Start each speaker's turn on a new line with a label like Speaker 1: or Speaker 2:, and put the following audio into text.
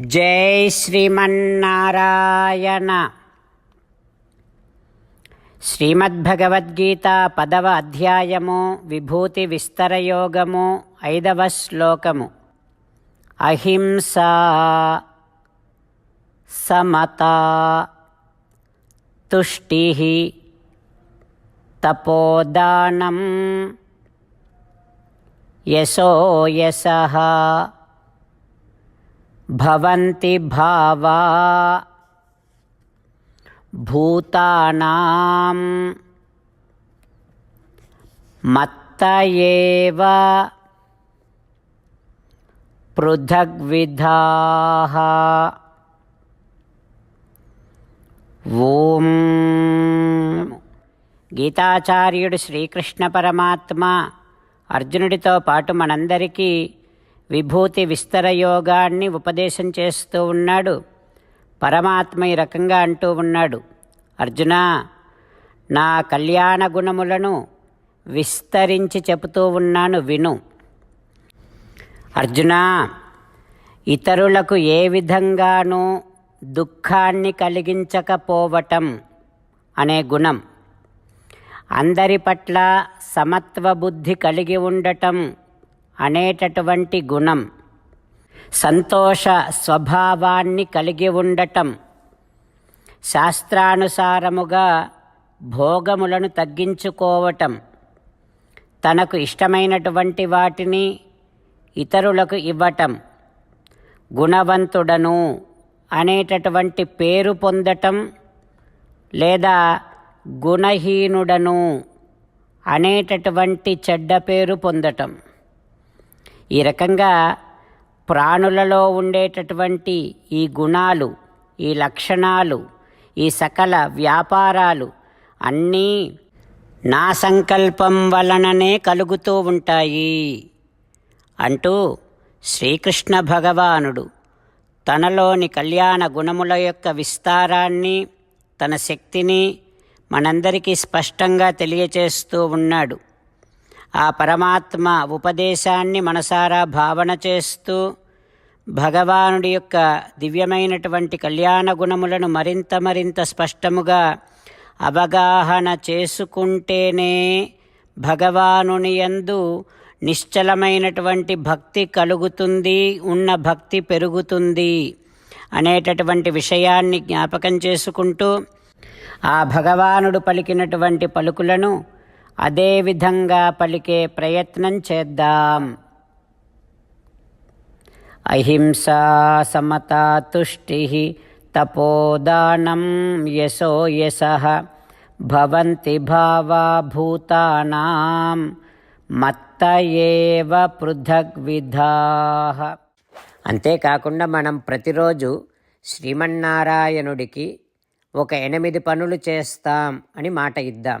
Speaker 1: జై శ్రీమన్నారాయణ. శ్రీమద్భగవద్గీత పదవ అధ్యాయము విభూతి విస్తరయోగము ఐదవ శ్లోకము. అహింస సమత తుష్టి తపోదానం యశోయస భవంతి భావా భూతానాం మత్త ఏవ పృథగ్విధాः ఓం గీతాచార్యుడు శ్రీకృష్ణ పరమాత్మ అర్జునుడితో పాటు మనందరికీ విభూతి విస్తర యోగాన్ని ఉపదేశం చేస్తూ ఉన్నాడు. పరమాత్మ ఈ రకంగా అంటూ ఉన్నాడు. అర్జున నా కళ్యాణ గుణములను విస్తరించి చెబుతూ ఉన్నాను విను. అర్జున ఇతరులకు ఏ విధంగానూ దుఃఖాన్ని కలిగించకపోవటం అనే గుణం. అందరి పట్ల సమత్వ బుద్ధి కలిగి ఉండటం అనేటటువంటి గుణం. సంతోష స్వభావాన్ని కలిగి ఉండటం. శాస్త్రానుసారముగా భోగములను తగ్గించుకోవటం. తనకు ఇష్టమైనటువంటి వాటిని ఇతరులకు ఇవ్వటం. గుణవంతుడను అనేటటువంటి పేరు పొందటం లేదా గుణహీనుడను అనేటటువంటి చెడ్డ పేరు పొందటం. ఈ రకంగా ప్రాణులలో ఉండేటటువంటి ఈ గుణాలు ఈ లక్షణాలు ఈ సకల వ్యాపారాలు అన్నీ నా సంకల్పం వలననే కలుగుతూ ఉంటాయి అంటూ శ్రీకృష్ణ భగవానుడు తనలోని కళ్యాణ గుణముల యొక్క విస్తారాన్ని తన శక్తిని మనందరికీ స్పష్టంగా తెలియచేస్తూ ఉన్నాడు. ఆ పరమాత్మ ఉపదేశాన్ని మనసారా భావన చేస్తూ భగవానుడి యొక్క దివ్యమైనటువంటి కళ్యాణ గుణములను మరింత మరింత స్పష్టముగా అవగాహన చేసుకుంటేనే భగవానుని యందు నిశ్చలమైనటువంటి భక్తి కలుగుతుంది ఉన్న భక్తి పెరుగుతుంది అనేటటువంటి విషయాన్ని జ్ఞాపకం చేసుకుంటూ ఆ భగవానుడు పలికినటువంటి పలుకులను అదే విధంగా పలికే ప్రయత్నం చేద్దాం. అహింసా సమతా తుష్టి తపోదానం యశో యశ భవంతి భావా భూతానాం మత్త ఏవ పృథగ్విధా అంతేకాకుండా మనం ప్రతిరోజు శ్రీమన్నారాయణుడికి ఒక ఎనిమిది పనులు చేస్తాం అని మాట ఇద్దాం.